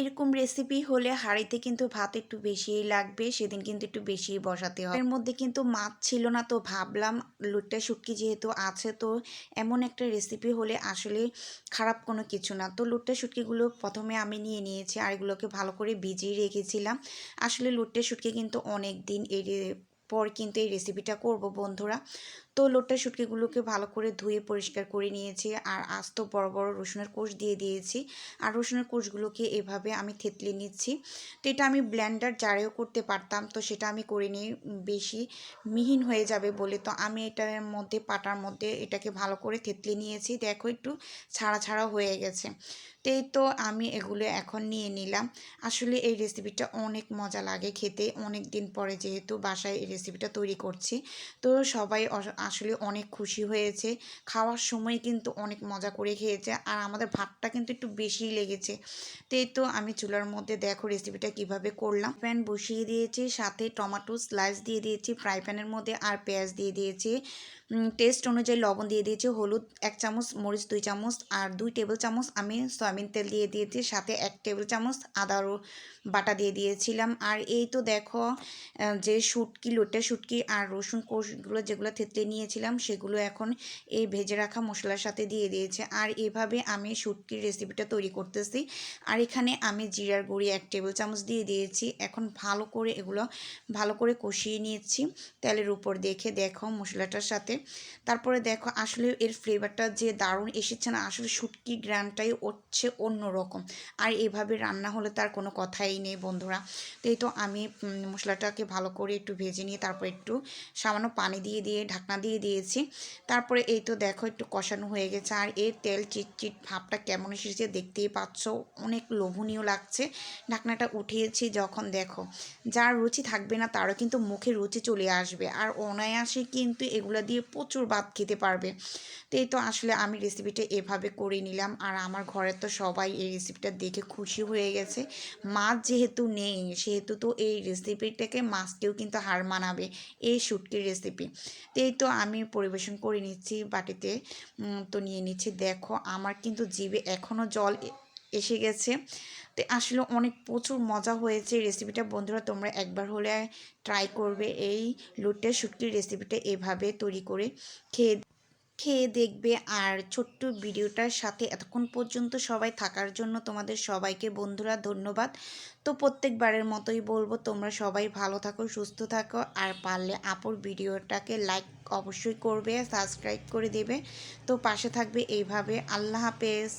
এরকম রেসিপি হলে হাঁড়িতে কিন্তু ভাত একটু বেশিই লাগবে, সেদিন কিন্তু একটু বেশি বসাতে হবে। এর মধ্যে কিন্তু মাছ ছিল না তো ভাবলাম লুটটা শুটকি যেহেতু আছে তো এমন একটা রেসিপি হলে আসলে খারাপ কোনো কিছু না। তো লুটটা শুটকিগুলো প্রথমে আমি নিয়ে নিয়েছি আর এগুলোকে ভালো করে ভিজিয়ে রেখেছিলাম। আসলে লুটটা শুটকি কিন্তু অনেক দিন এই রে- পর কিন্তু এই রেসিপিটা করব, বন্ধুরা। তো লোটটা শুটকিগুলোকে ভালো করে ধুয়ে পরিষ্কার করে নিয়েছি আর আস্ত বড় বড় রসুনের কোষ দিয়ে দিয়েছি। আর রসুনের কোষগুলোকে এভাবে আমি থেতলে নিচ্ছি। তো এটা আমি ব্ল্যান্ডার জারেও করতে পারতাম, তো সেটা আমি করে নিই বেশি মিহিন হয়ে যাবে বলে তো আমি এটার মধ্যে, পাটার মধ্যে এটাকে ভালো করে থেতলে নিয়েছি। দেখো একটু ছাড়া ছাড়া হয়ে গেছে। তো তো আমি এগুলো এখন নিয়ে নিলাম। আসলে এই রেসিপিটা অনেক মজা লাগে খেতে। অনেক দিন পরে যেহেতু বাসায় এই রেসিপিটা তৈরি করছি। তো সবাই আসলে অনেক খুশি হয়েছে। খাওয়ার সময় কিন্তু অনেক মজা করে খেয়েছে। আর আমাদের ভাতটা কিন্তু একটু বেশিই লেগেছে। তো এই তো আমি চুলার মধ্যে দেখো রেসিপিটা কীভাবে করলাম। প্যান বসিয়ে দিয়েছি, সাথে টমাটো স্লাইস দিয়ে দিয়েছি ফ্রাই প্যানের মধ্যে আর পেঁয়াজ দিয়ে দিয়েছি। টেস্ট অনুযায়ী লবণ দিয়ে দিয়েছি, হলুদ এক চামচ, মরিচ দুই চামচ আর দুই টেবিল চামচ আমি সয়াবিন তেল দিয়ে দিয়েছি, সাথে এক টেবিল চামচ আদা বাটা দিয়ে দিয়েছিলাম। আর এই তো দেখো যে শুটকি, লোটে শুটকি আর রসুন কোষগুলো যেগুলো থেতলে নিয়েছিলাম, সেগুলো এখন এই ভেজে রাখা মশলার সাথে দিয়ে দিয়েছে। আর এভাবে আমি শুটকির রেসিপিটা তৈরি করতেছি। আর এখানে আমি জিরার গুঁড়ি এক টেবিল চামচ দিয়ে দিয়েছি। এখন ভালো করে এগুলো ভালো করে কষিয়ে নিয়েছি। তেলের উপর দেখে দেখো মশলাটার সাথে। তারপরে দেখো আসলে এর ফ্লেভারটা যে দারুণ এসেছে না, আসলে শুটকি গ্রানটাই হচ্ছে অন্যরকম। আর এভাবে রান্না হলে তার কোনো কথাই নেই বন্ধুরা। তো এই তো আমি মশলাটাকে ভালো করে একটু ভেজে নিয়ে তারপর একটু সামান্য পানি দিয়ে দিয়ে, ঢাকনা দিয়ে দিয়েছি। তারপরে এই তো দেখো একটু কষানো হয়ে গেছে। আর এর তেল চিটচিট ভাবটা কেমন এসেছে দেখতেই পাচ্ছ? অনেক লোভনীয় লাগছে। ঢাকনাটা উঠিয়েছি যখন দেখো, যার রুচি থাকবে না তারও কিন্তু মুখে রুচি চলে আসবে। আর অনায়াসে কিন্তু এগুলো দিয়ে প্রচুর ভাত খেতে পারবে। তো এই তো আসলে আমি রেসিপিটা এভাবে করে নিলাম। আর আমার ঘরের তো সবাই এই রেসিপিটা দেখে খুশি হয়ে গেছে। মাছ যেহেতু নেই, সেহেতু তো এই রেসিপিটাকে মাছকেও কিন্তু হার মানাবে এই শুটকির রেসিপি তো এই তো আমি পরিবেশন করে নিচ্ছি বাটিতে। তো নিয়ে নিচ্ছি। দেখো, আমার কিন্তু জিভে এখনও জল এসে গেছে। তো আসলে অনেক প্রচুর মজা হয়েছে রেসিপিটা বন্ধুরা, তোমরা একবার হলে ট্রাই করবে এই লুটে শুটকির রেসিপিটা এভাবে তৈরি করে। খেয়ে খেয়ে দেখবে। আর ছোট্ট ভিডিওটার সাথে এতক্ষণ পর্যন্ত সবাই থাকার জন্য তোমাদের সবাইকে বন্ধুরা ধন্যবাদ। তো প্রত্যেকবারের মতোই বলব, তোমরা সবাই ভালো থাকো, সুস্থ থাকো। আর পারলে আপুর ভিডিওটাকে লাইক অবশ্যই করবে সাবস্ক্রাইব করে দেবে। তো পাশে থাকবে এইভাবে। আল্লাহ হাফেজ।